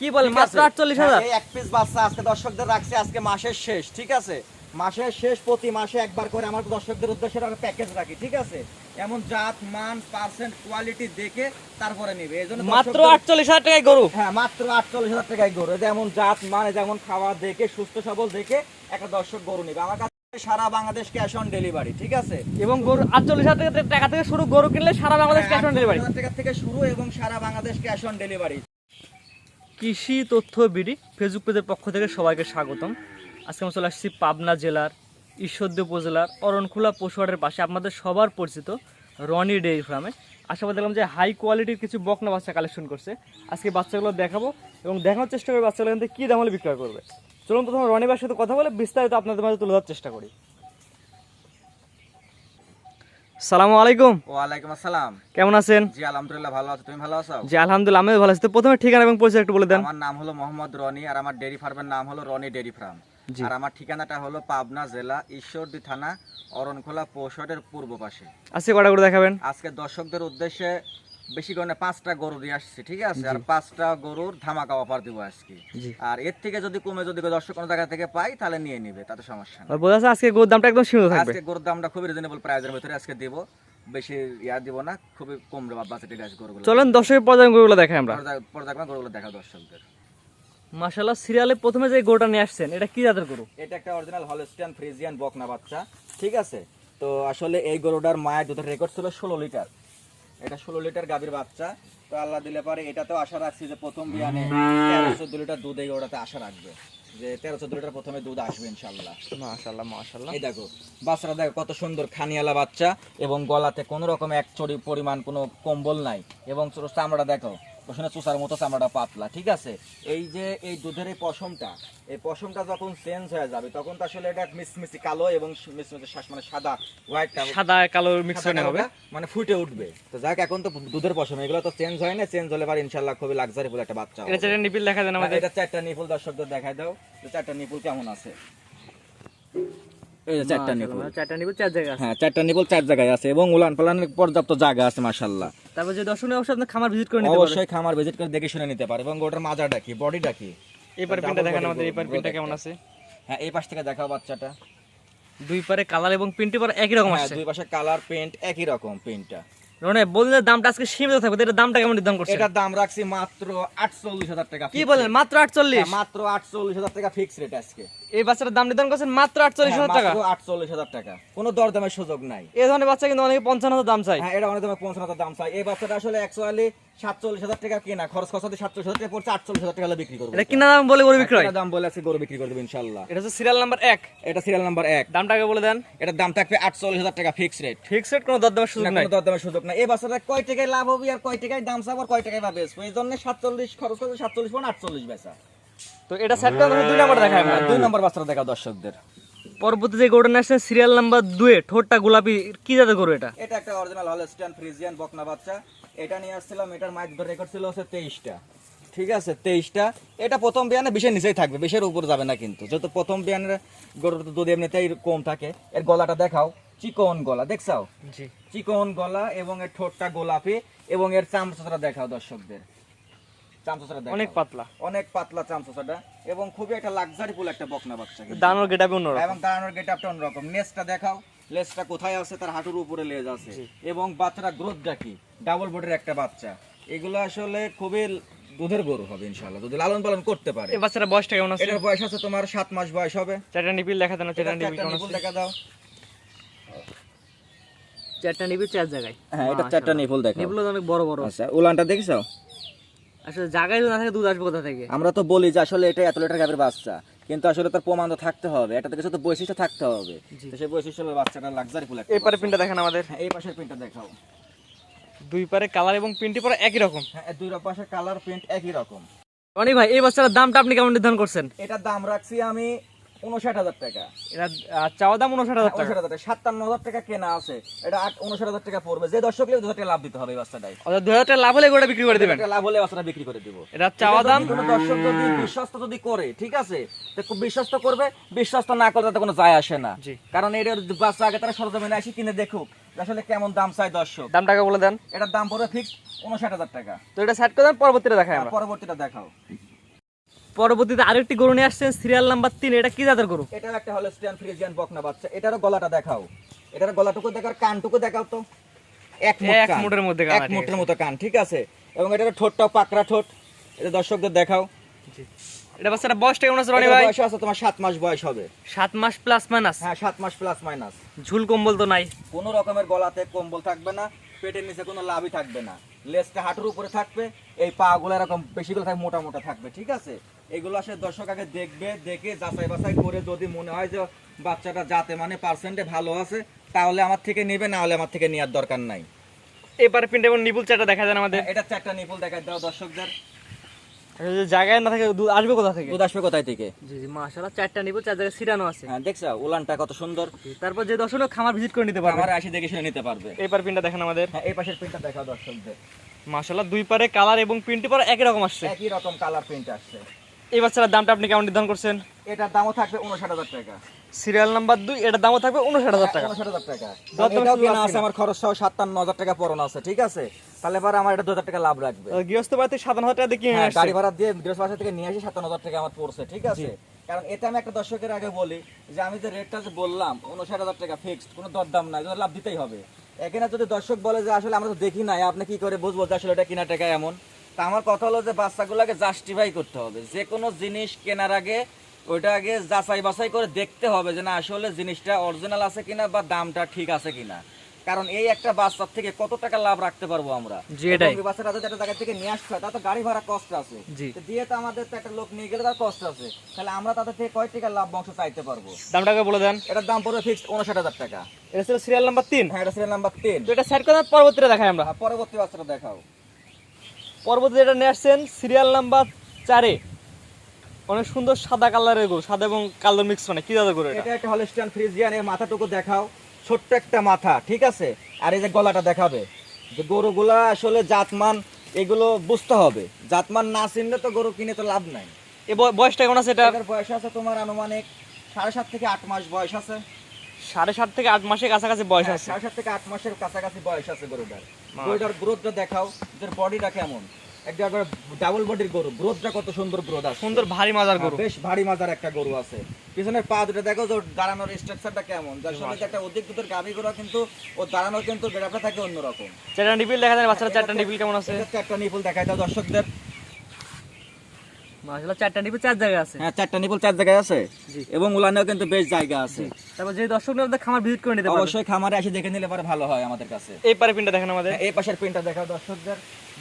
কি বলেন মাত্র আছে? আটচল্লিশ হ্যাঁ, হাজার এই এক পিস বাচ্চা আজকে দর্শকদের রাখছি আজকে মাসের শেষ ঠিক আছে? মাসের শেষ প্রতি মাসে একবার করে আমার দর্শকদের উদ্দেশ্যে একটা প্যাকেজ রাখি ঠিক আছে? এমন জাত মান পার্সেন্ট কোয়ালিটি দেখে তারপরে নিবে। এই জন্য মাত্র আটচল্লিশ হাজার টাকায় গরু? হ্যাঁ মাত্র আটচল্লিশ হাজার টাকায় গরু। যেমন জাত মান যেমন খাওয়া দেখে সুস্থ সবল দেখে একটা দর্শক গরু নিবে। আমার কাছে সারা বাংলাদেশ ক্যাশ অন ডেলিভারি ঠিক আছে? এবং গরু আটচল্লিশ হাজার টাকা- থেকে শুরু গরু কিনলে সারা বাংলাদেশ ক্যাশ অন ডেলিভারি 48,000 টাকা থেকে শুরু এবং সারা বাংলাদেশ ক্যাশ অন ডেলিভারি কৃষি তথ্য বিডি ফেসবুক পেজের পক্ষ থেকে সবাইকে স্বাগতম। আজকে আমরা চলে আসছি পাবনা জেলার, ঈশ্বরদী উপজেলার, অরণখোলা পশুহাটের পাশে আপনাদের সবার পরিচিত রনি ডেইরি ফার্মে। আশাবাদ দেখলাম যে হাই কোয়ালিটির কিছু বকনা বাচ্চা কালেকশন করছে। আজকে বাচ্চাগুলো দেখাবো এবং দেখানোর চেষ্টা করব বাচ্চাগুলো কিন্তু কী দাম হলে বিক্রয় করবে। চলুন প্রথমে রনি সাথে কথা বলে বিস্তারিত আপনাদের মাঝে তুলে ধরার চেষ্টা করি। সালামু আলাইকুম। ওয়ালাইকুম আসসালাম। কেমন আছেন? জি আলহামদুলিল্লাহ ভালো আছো। তুমি ভালো আছো? জি আলহামদুলিল্লাহ আমি ভালো আছি। তো প্রথমে ঠিকানা এবং পরিচয় একটু বলে দেন। আমার নাম হলো মোহাম্মদ রনি আর আমার ডেরি ফার্মের নাম হলো রনি ডেরি ফার্ম। আর আমার ঠিকানাটা হলো পাবনা জেলা ঈশ্বরদী থানা অরণখোলা পৌষটের পূর্ব পাশে। আজকে কটা করে দেখাবেন? আজকে দর্শকদের উদ্দেশ্যে বেশি করে পাঁচটা গরু দিয়ে আসছে ঠিক আছে? আর পাঁচটা গরুর ধামাকা অফার দিব আজকে। আর এর থেকে যদি কমে যদি দর্শক কোনো জায়গা থেকে পাই তাহলে নিয়ে নিবে তাতে সমস্যা নেই। বোঝা আজকে গরুর দামটা একদম সীমিত থাকবে। আজকে গরুর দামটা খুবই রিজনেবল প্রাইসের ভিতরে আজকে দিব। বেশি ইয়া দিব না খুবই কম বাজেটের গাছ গরুগুলো। চলেন দর্শকের পর্যায়ে গরুগুলো দেখাই আমরা। পর্যায়- গরুগুলো দেখা দর্শকদের। মাশাল্লাহ সিরিয়ালে প্রথমে যে গরুটা নিয়ে আসছেন এটা কি জাতের গরু? এটা একটা অরিজিনাল হলস্টিয়ান ফ্রিজিয়ান বকনা বাচ্চা ঠিক আছে? তো আসলে এই গরুটার মায়ের দুধের রেকর্ড ছিল ষোলো লিটার। এটা ষোলো লিটার গাভীর বাচ্চা। তো আল্লাহ দিলে পারে তো আশা রাখছি যে প্রথম বিয়ানে তেরো চোদ্দ লিটার দুধ এই ওটাতে আশা রাখবে। যে তেরো চোদ্দ লিটার প্রথমে দুধ আসবে ইনশাল্লাহ মাশাল্লাহ মাশাল্লাহ এই দেখো বাচ্চারা দেখো কত সুন্দর খানিয়ালা বাচ্চা এবং গলাতে কোনো রকম এক চড়ি পরিমাণ কোনো কম্বল নাই। এবং চামড়া দেখো ওখানে চুষার মতো চামড়াটা পাতলা ঠিক আছে? এই যে এই দুধের এই পশমটা এই পশমটা যখন চেঞ্জ হয়ে যাবে তখন তো আসলে এটা মিসমিসি কালো এবং মিসমিসি শ্বাস মানে সাদা হোয়াইটটা সাদা কালো মিক্সচার হবে। মানে ফুটে উঠবে। তো যাক এখন তো দুধের পশম এগুলো তো চেঞ্জ হয় না চেঞ্জ হলে পারে ইনশাল্লাহ খুবই লাক্সারি ফুল একটা বাচ্চা হবে। এটা যেটা নিপিল দেখা দেন আমাদের। এটা চারটা নিপুল দর্শকদের দেখাই দাও। তো চারটা নিপুল কেমন আছে? এই যে চারটা নিপুল চারটা নিপিল চার জায়গায় আছে। হ্যাঁ চারটা নিপুল চার জায়গায় আছে এবং উলান পালানের পর্যাপ্ত জায়গা আছে মাশাল্লাহ তারপর যে দর্শনীয় অবশ্যই আপনি খামার ভিজিট করে নিতে পারবেন অবশ্যই খামার ভিজিট করে দেখে শুনে নিতে পারে। এবং ওটার মাজাটা কি? বডিটা কি? এই পারে পিনটা দেখেন আমাদের এই পারে পিনটা কেমন আছে? হ্যাঁ এই পাশ থেকে দেখাও বাচ্চাটা। দুই পারে কালার এবং পিনটি পারে একই রকম হ্যাঁ আছে দুই পাশে কালার পেন্ট একই রকম পেন্টটা রনে বললে দামটা আজকে সীমিত থাকবে এটার দামটা কেমন নির্ধারণ করছে? এটার দাম রাখছি মাত্র আটচল্লিশ হাজার টাকা কি বলেন মাত্র আটচল্লিশ? হ্যাঁ, মাত্র আটচল্লিশ হাজার টাকা ফিক্স রেট আজকে। এই বাচ্চাটার দাম নির্ধারণ করছেন মাত্র আটচল্লিশ হাজার টাকা। আটচল্লিশ হাজার টাকা। কোনো দরদামের সুযোগ নাই। এই ধরনের বাচ্চা কিন্তু অনেকে পঞ্চান্ন হাজার দাম চাই হ্যাঁ এটা অনেক দামে পঞ্চান্ন হাজার দাম চাই এই বাচ্চাটা আসলে অ্যাকচুয়ালি সাতচল্লিশ হাজার টাকা কেনা। খরচ খরচাতে সাতচল্লিশ হাজার টাকা পড়ছে আটচল্লিশ হাজার টাকা বিক্রি করব। এটা কিনা দাম বলে গরু বিক্রয়? দাম বলে আছে গরু বিক্রি করে দেবো ইনশাল্লাহ এটা হচ্ছে সিরিয়াল নাম্বার এক। এটা সিরিয়াল নাম্বার এক। দামটা আগে বলে দেন। এটার দাম থাকবে আটচল্লিশ হাজার টাকা ফিক্স রেট ফিক্সড কোনো দরদামের সুযোগ নাই। দরদামের সুযোগ নাই। এই বাচ্চাটা কয় টাকায় লাভ হবে আর কয় টাকায় দাম চাবো আর কয় টাকায় বা বেচবো এই জন্য সাতচল্লিশ খরচ করবে সাতচল্লিশ পয়েন্ট আটচল্লিশ বেচা। তো এটা সেট করে দুই নাম্বার দেখায় আমরা। দুই নম্বর বাচ্চাটা দেখা দর্শকদের। পরবর্তী যে আসছে সিরিয়াল নাম্বার দুয়ে ঠোঁটটা গোলাপি কি জাতের গরু এটা? এটা একটা অরিজিনাল ফ্রিজিয়ান বকনা বাচ্চা। এটা নিয়ে আসছিলাম এটার মাইক রেকর্ড ছিল হচ্ছে তেইশটা। ঠিক আছে তেইশটা। এটা প্রথম বিয়ানে বিশের নিচেই থাকবে বিশের উপর যাবে না কিন্তু। যেহেতু প্রথম বিয়ানের গরুর তো দুধ এমনিতেই কম থাকে। এর গলাটা দেখাও চিকন গলা দেখছাও? চিকন গলা এবং এর ঠোঁটটা গোলাপি এবং এর চামচটা দেখাও দর্শকদের। চামচটা অনেক পাতলা। অনেক পাতলা চামচটা এবং খুবই একটা লাক্সারি ফুল একটা বকনা বাচ্চা দানোর গেটাপি অন্যরকম। এবং দাঁড়ানোর গেট অন্যরকম। নেসটা দেখাও। লেসটা কোথায় আছে? তার হাঁটুর উপরে লেজ আছে। এবং বাচ্চাটা গ্রোথটা কি? ডাবল বডির একটা বাচ্চা। এগুলো আসলে খুবই দুধের গরু হবে ইনশাআল্লাহ। যদি লালন পালন করতে পারে। এই বাচ্চাটা বয়সটা কেমন আছে? এটার বয়স আছে তোমার সাত মাস বয়স হবে। চারটা নিপিল দেখা দেন চারটা নিপিল কেমন আছে? দেখা দাও। চারটা নিপিল চার জায়গায়। হ্যাঁ এটা চারটা নিপুল দেখো নিপিল অনেক বড় বড়। আচ্ছা উলানটা দেখছ? আসলে জায়গায় না থাকে দুধ আসবে কোথা থেকে? আমরা তো বলি যে আসলে এটা এত লিটার গাভীর বাচ্চা কিন্তু আসলে তার প্রমাণ তো থাকতে হবে এটা কিছু তো বৈশিষ্ট্য থাকতে হবে। তো সেই বৈশিষ্ট্য হলো বাচ্চাটা লাক্সারি ফুল একটা এই পারে পিনটা দেখেন আমাদের। হ্যাঁ, এই পাশের প্রিন্টটা দেখাও। দুই পারে কালার এবং পিনটি পরে একই রকম। হ্যাঁ দুই পাশে কালার প্রিন্ট একই রকম। অনেক ভাই এই বাচ্চাটার দামটা আপনি কেমন নির্ধারণ করছেন? এটার দাম রাখছি আমি উনষাট হাজার টাকা। এটা চাওয়া দাম উনষাট হাজার টাকা। হাজার টাকা সাতান্ন হাজার টাকা কেনা আছে। এটা আট উনষাট হাজার টাকা পড়বে। যে দর্শক দু হাজার টাকা লাভ দিতে হবে এই বাচ্চাটাই অর্থাৎ হাজার টাকা লাভ হলে গোটা বিক্রি করে দেবেন। লাভ হলে বাচ্চাটা বিক্রি করে দিব। এটা চাওয়া দাম কোনো দর্শক যদি বিশ্বস্ত যদি করে ঠিক আছে তো খুব বিশ্বস্ত করবে। বিশ্বস্ত না করলে তাতে কোনো যায় আসে না। কারণ এটার বাচ্চা আগে তারা সরজমিনে আসি কিনে দেখুক আসলে কেমন দাম চাই দর্শক। দাম টাকা বলে দেন। এটার দাম পড়বে ফিক্স উনষাট হাজার টাকা। তো এটা সেট করে দেন পরবর্তীতে দেখাই আমরা। পরবর্তীটা দেখাও। পরবর্তীতে আরেকটি গরু নিয়ে আসছেন সিরিয়াল নাম্বার তিন এটা কি জাতের গরু? এটাও একটা হলস্টিয়ান ফ্রিজিয়ান বকনা বাচ্চা। এটারও গলাটা দেখাও। এটার গলাটুকু দেখাও কানটুকু দেখাও তো। এক। মুঠের মধ্যে এক মুঠের মতো কান ঠিক আছে? এবং এটার ঠোঁটটাও পাকড়া ঠোঁট। এটা দর্শকদের দেখাও। এটা বাচ্চাটা বয়সটা কেমন আছে রনি ভাই? বয়স আছে তোমার সাত মাস বয়স হবে। সাত মাস প্লাস মাইনাস হ্যাঁ সাত মাস প্লাস মাইনাস ঝুল কম্বল তো নাই। কোনো রকমের গলাতে কম্বল থাকবে না। পেটের নিচে কোনো লাভই থাকবে না। লেজটা হাঁটুর উপরে থাকবে এই পাগুলো এরকম বেশিগুলো থাকবে মোটা মোটা থাকবে ঠিক আছে? এগুলো আসলে দর্শক আগে দেখবে দেখে যাচাই বাছাই করে যদি মনে হয় যে বাচ্চাটা যাতে মানে পার্সেন্টে ভালো আছে তাহলে আমার থেকে নেবে না হলে আমার থেকে নেওয়ার দরকার নাই। এবার পিন্ডে এবং নিপুল চারটা দেখা যায় আমাদের। এটা চারটা নিপুল দেখা দাও দর্শকদের। জায়গায় না থাকে দুধ আসবে কোথা থেকে? দুধ আসবে কোথায় থেকে? জি জি মাশাআল্লাহ চারটা চার জায়গায় আছে। হ্যাঁ দেখছ উলানটা কত সুন্দর। তারপর যে দর্শক খামার ভিজিট করে নিতে পারবে। আমার আসি দেখে শুনে নিতে পারবে। এবার পিনটা দেখেন আমাদের। হ্যাঁ এই পাশের প্রিন্টটা দেখাও দর্শকদের। মাশাআল্লাহ দুই পারে কালার এবং প্রিন্ট পরে একই রকম আসছে। একই রকম কালার প্রিন্ট আসছে। এই বাচ্চাটার দামটা আপনি কেমন নির্ধারণ করছেন? এটার দামও থাকবে উনষাট হাজার টাকা। সিরিয়াল নাম্বার দুই এটার দামও থাকবে উনষাট হাজার টাকা। উনষাট হাজার টাকা। এটাও কেনা আছে আমার খরচ সহ সাতান্ন হাজার টাকা পড়ানো আছে ঠিক আছে? তাহলে এবার আমার এটা দু হাজার টাকা লাভ রাখবে। গৃহস্থ বাড়িতে সাধারণ হাজার টাকা দিয়ে হ্যাঁ, গাড়ি ভাড়া দিয়ে বাসা থেকে নিয়ে আসি সাতান্ন হাজার টাকা আমার পড়ছে ঠিক আছে? কারণ এটা আমি একটা দর্শকের আগে বলি যে আমি যে রেটটা যে বললাম উনষাট হাজার টাকা ফিক্সড কোনো দরদাম নাই লাভ দিতেই হবে। এখানে যদি দর্শক বলে যে আসলে আমরা তো দেখি নাই আপনি কি করে বুঝব যে আসলে এটা কিনা টাকা এমন? তা আমার কথা হলো যে বাচ্চাগুলোকে জাস্টিফাই করতে হবে। যে কোনো জিনিস কেনার আগে ওইটা আগে যাচাই বাছাই করে দেখতে হবে যে না আসলে জিনিসটা অরিজিনাল আছে কিনা বা দামটা ঠিক আছে কিনা। কারণ এই একটা বাচ্চার থেকে কত টাকা লাভ রাখতে পারব আমরা? বাচ্চাটা যদি একটা জায়গা থেকে নিয়ে আসতে হয় তার তো গাড়ি ভাড়া কষ্ট আছে। দিয়ে তো আমাদের তো একটা লোক নিয়ে গেলে তার কষ্ট আছে। তাহলে আমরা তাদের থেকে কয় টাকা লাভ বংশ চাইতে পারব? দামটাকে বলে দেন। এটার দাম পড়বে ফিক্সড উনষাট হাজার টাকা। এটা ছিল সিরিয়াল নাম্বার তিন। হ্যাঁ এটা সিরিয়াল নাম্বার তিন। তো এটা সাইড করে পরবর্তীতে দেখাই আমরা। পরবর্তী বাচ্চাটা দেখাও। পরবর্তীতে এটা নিয়ে আসছেন সিরিয়াল নাম্বার চারে অনেক সুন্দর সাদা কালারের গরু সাদা এবং কালো মিক্স মানে কি জাতের গরু এটা একটা হলস্টিয়ান ফ্রিজিয়ান এর মাথাটুকু দেখাও। ছোট্ট একটা মাথা ঠিক আছে? আর এই যে গলাটা দেখাবে। যে গরুগুলা আসলে জাতমান এগুলো বুঝতে হবে। জাতমান না চিনলে তো গরু কিনে তো লাভ নাই। এ বয়সটা কেমন আছে এটা বয়স আছে তোমার আনুমানিক সাড়ে সাত থেকে আট মাস বয়স আছে। সাড়ে সাত থেকে আট মাসের কাছাকাছি বয়স হ্যাঁ, আছে। সাড়ে সাত থেকে আট মাসের কাছাকাছি বয়স আছে গরুটার। গরুটার গ্রোথটা দেখাও এদের বডিটা কেমন? একটা ডাবল বডির গরু গ্রোথটা কত সুন্দর গ্রোথ আছে। সুন্দর ভারী মাজার গরু। বেশ ভারী মাজার একটা গরু আছে। পিছনের পা দুটো দেখো ওর দাঁড়ানোর স্ট্রাকচারটা কেমন? যার সঙ্গে একটা অধিক দুধের গাভী গরু কিন্তু ও দাঁড়ানোর কিন্তু বেড়াটা থাকে অন্যরকম। চারটা নিপিল দেখা যায় বাচ্চারা চারটা নিপিল কেমন আছে? চারটা নিপুল দেখাই দাও দর্শকদের। মাশাআল্লাহ চারটা নিপিল চার জায়গায় আছে। হ্যাঁ চারটা নিপুল চার জায়গায় আছে। এবং উলানেও কিন্তু বেশ জায়গা আছে। তারপর যে দর্শক আমাদের খামার ভিজিট করে নিতে পারবে। অবশ্যই খামারে এসে দেখে নিলে পরে ভালো হয় আমাদের কাছে। এই পারে প্রিন্টটা দেখেন আমাদের। হ্যাঁ, এই পাশের প্রিন্টটা দেখাও দর্শকদের।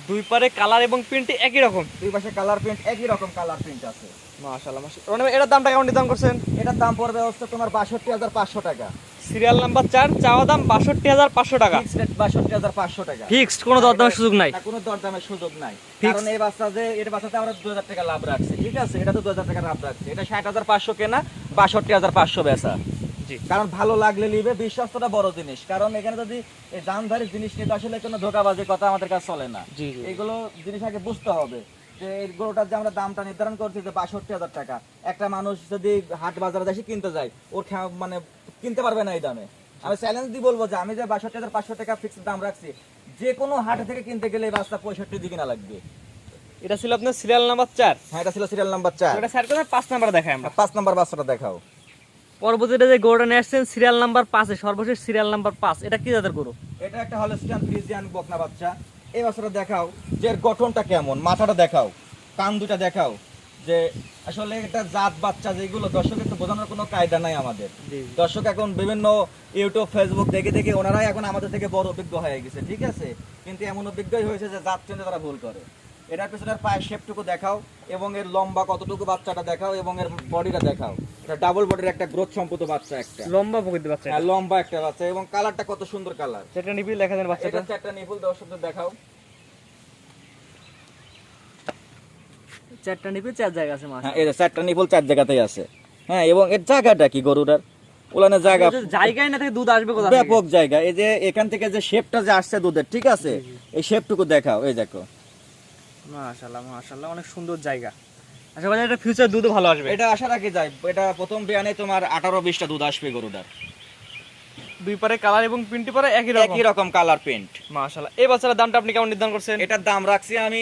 দুই পারে কালার এবং প্রিন্ট একই রকম। দুই পাশে কালার প্রিন্ট একই রকম কালার প্রিন্ট আছে। মাশাআল্লাহ মাশাআল্লাহ। রনি ভাই, এটার দামটা কেমন নির্ধারণ করছেন? এটার দাম পড়বে হচ্ছে তোমার বাষট্টি হাজার পাঁচশো টাকা। সিরিয়াল নাম্বার চার চাওয়া দাম বাষট্টি হাজার পাঁচশো টাকা। ফিক্সড রেট বাষট্টি হাজার পাঁচশো টাকা। ফিক্সড কোনো দরদামের সুযোগ নাই। কোনো দরদামের সুযোগ নাই। কারণ এই বাচ্চা যে এর বাচ্চাতে আমরা দু হাজার টাকা লাভ রাখছি ঠিক আছে? এটা তো টাকা লাভ রাখছি। কেনা বেচা। কারণ ভালো লাগলে নিবে বিশ্বাসটা বড় জিনিস। কারণ এখানে যদি দামধারী জিনিস নিতে আসলে কোনো ধোকাবাজির কথা আমাদের কাছে চলে না। এগুলো জিনিস আগে বুঝতে হবে। যে এই গরুটার যে আমরা দামটা নির্ধারণ করছি যে বাষট্টি হাজার টাকা একটা মানুষ যদি হাট বাজারে দেশে কিনতে যায়। ওর মানে কিনতে পারবে না এই দামে। আমি চ্যালেঞ্জ দিয়ে বলব যে আমি যে বাষট্টি হাজার পাঁচশো টাকা ফিক্সড দাম রাখছি যে কোনো হাট থেকে কিনতে গেলে এই বাসটা পঁয়ষট্টি দিকে না লাগবে। এটা ছিল আপনার সিরিয়াল নাম্বার চার। হ্যাঁ এটা ছিল সিরিয়াল নাম্বার চার। এটা স্যার করে পাঁচ নাম্বার দেখাই আমরা। পাঁচ নাম্বার বাচ্চাটা দেখাও। পরবর্তীতে যে গরুটা নিয়ে আসছেন সিরিয়াল নাম্বার পাঁচে সর্বশেষ সিরিয়াল নাম্বার পাঁচ। এটা কি জাতের গরু? এটা একটা হলস্টিয়ান ফ্রিজিয়ান বকনা বাচ্চা। এই বাচ্চাটা দেখাও যে এর গঠনটা কেমন মাথাটা দেখাও কান দুটা দেখাও যে আসলে এটা জাত বাচ্চা যেগুলো দর্শকের তো বোঝানোর কোনো কায়দা নাই আমাদের। দর্শক এখন বিভিন্ন ইউটিউব ফেসবুক দেখে দেখে ওনারাই এখন আমাদের থেকে বড় অভিজ্ঞ হয়ে গেছে ঠিক আছে? কিন্তু এমন অভিজ্ঞই হয়েছে যে জাত চিনতে তারা ভুল করে। এটার পেছনের পায়ের শেপটুকু দেখাও এবং এর লম্বা কতটুকু বাচ্চাটা দেখাও এবং এর বডিটা দেখাও। এটা ডাবল বডির একটা গ্রোথ সম্পূর্ণ বাচ্চা একটা। লম্বা প্রকৃতি বাচ্চা হ্যাঁ, লম্বা একটা বাচ্চা এবং কালারটা কত সুন্দর কালার সেটা নিবি লেখা দেন বাচ্চাটা? চারটা নিপুল দর্শকদের দেখাও। চারটা নিবি চার জায়গা আছে মাস হ্যাঁ এই যে চারটা নিপুল চার জায়গাতেই আছে। হ্যাঁ এবং এর জায়গাটা কি গরুটার? উলানের জায়গা জায়গায় না থেকে দুধ আসবে কোথা ব্যাপক জায়গা। এই যে এখান থেকে যে শেপটা যে আসছে দুধের ঠিক আছে? এই শেপটুকু দেখাও এই দেখো। মাশাআল্লাহ মাশাআল্লাহ অনেক সুন্দর জায়গা। আশা করি এটা ফিউচার দুধও ভালো আসবে। এটা আশা রাখি যায় এটা প্রথম বিয়ানে তোমার আঠারো বিশটা দুধ আসবে গরুটার। দুই পারে কালার এবং প্রিন্টি পারে একই রকম। একই রকম কালার মাশাআল্লাহ এই দামটা আপনি কেমন নির্ধারণ করছেন? এটার দাম রাখছি আমি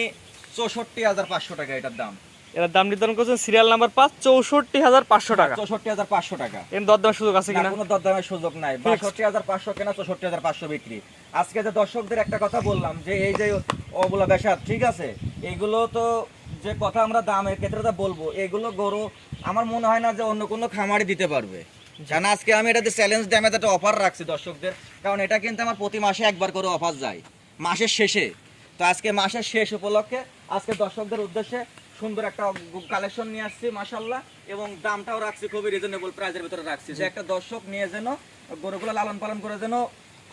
চৌষট্টি হাজার পাঁচশো টাকা এটার দাম। এর দাম নির্ধারণ করছেন সিরিয়াল নাম্বার পাঁচ চৌষট্টি হাজার পাঁচশো টাকা। চৌষট্টি হাজার পাঁচশো টাকা। এর দরদামের সুযোগ আছে কিনা? কোনো দরদামের সুযোগ নাই। বাষট্টি হাজার পাঁচশো কেনা চৌষট্টি হাজার পাঁচশো বিক্রি। আজকে যে দর্শকদের একটা কথা বললাম যে এই যে অবলা বেসাদ ঠিক আছে? এগুলো তো যে কথা আমরা দামের ক্ষেত্রে বলব, এগুলো গরু আমার মনে হয় না যে অন্য কোনো খামারে দিতে পারবে। কারণ আজকে আমি এটাতে চ্যালেঞ্জ দিয়ে আমি একটা অফার রাখছি দর্শকদের, কারণ এটা কিন্তু আমার প্রতি মাসে একবার করে অফার যায়, মাসের শেষে। তো আজকে মাসের শেষ উপলক্ষে আজকে দর্শকদের উদ্দেশ্যে সুন্দর একটা কালেকশন নিয়ে আসছি মাসাল্লাহ এবং দামটাও রাখছি খুবই রিজনেবল প্রাইসের ভিতরে রাখছি। যে একটা দর্শক নিয়ে যেন গরুগুলো লালন পালন করে যেন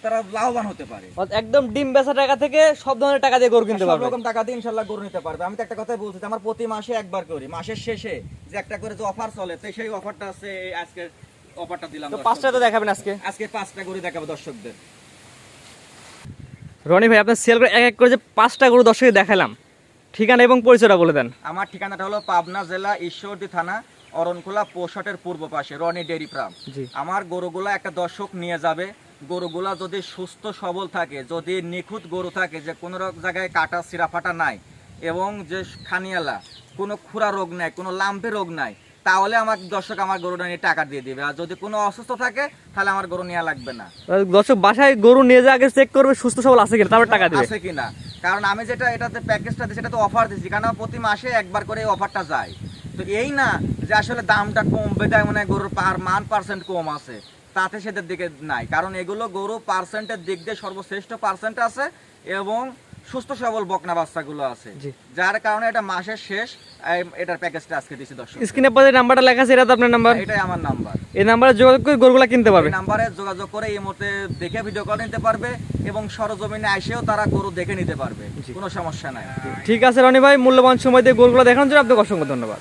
তারা লাভবান হতে পারে। একদম ডিম বেচা টাকা থেকে সব ধরনের টাকা দিয়ে গরু কিনতে পারবে। রকম টাকা দিয়ে ইনশাল্লাহ গরু নিতে পারবে। আমি তো একটা কথাই বলছি আমার প্রতি মাসে একবার করি মাসের শেষে যে একটা করে যে অফার চলে তো সেই অফারটা আছে আজকে অফারটা দিলাম তো পাঁচটা তো দেখাবেন আজকে? আজকে পাঁচটা গরু দেখাবো দর্শকদের। রনি ভাই আপনার সেল করে এক এক করে যে পাঁচটা গরু দর্শকে দেখালাম ঠিকানা এবং পরিচয়টা বলে দেন। আমার ঠিকানাটা হলো পাবনা জেলা ঈশ্বরদী থানা অরণখোলা পোশাটের পূর্ব পাশে রনি ডেরি ফার্ম। জি। আমার গরুগুলা একটা দর্শক নিয়ে যাবে গরুগুলা যদি সুস্থ সবল থাকে যদি নিখুঁত গরু থাকে যে কোনো জায়গায় কাটা সিরা ফাটা নাই এবং যে খানিয়ালা কোনো খুরা রোগ নাই কোনো লাম্পে রোগ নাই তাহলে আমার দর্শক আমার গরুটা নিয়ে টাকা দিয়ে দিবে। আর যদি কোনো অসুস্থ থাকে তাহলে আমার গরু নেওয়া লাগবে না। দর্শক বাসায় গরু নিয়ে যা আগে চেক করবে সুস্থ সবল আছে কিনা তারপর টাকা দিবে। আছে কিনা? কারণ আমি যেটা এটাতে প্যাকেজটা দিই সেটা তো অফার দিচ্ছি কারণ প্রতি মাসে একবার করে এই অফারটা যায়। তো এই না যে আসলে দামটা কমবে তাই মনে হয় গরুর পার মান পার্সেন্ট কম আছে। তাতে সেদের দিকে নাই। কারণ এগুলো গরু পার্সেন্টের দিক দিয়ে সর্বশ্রেষ্ঠ পার্সেন্ট আছে এবং সুস্থ সবল বকনা বাচ্চাগুলো আছে। যার কারণে এটা মাসের শেষ এটার প্যাকেজটা আজকে দিচ্ছি দর্শক। স্ক্রিনে পরে নাম্বারটা লেখা আছে এটা তো আপনার নাম্বার এটাই আমার নাম্বার এই নাম্বারে যোগাযোগ করে গরুগুলা কিনতে পারবে। এই নাম্বারে যোগাযোগ করে এই মুহূর্তে দেখে ভিডিও কল নিতে পারবে এবং সরজমিনে এসেও তারা গরু দেখে নিতে পারবে। কোনো সমস্যা নাই। ঠিক আছে রনি ভাই মূল্যবান সময় দিয়ে গরুগুলো দেখানোর জন্য আপনাকে অসংখ্য ধন্যবাদ।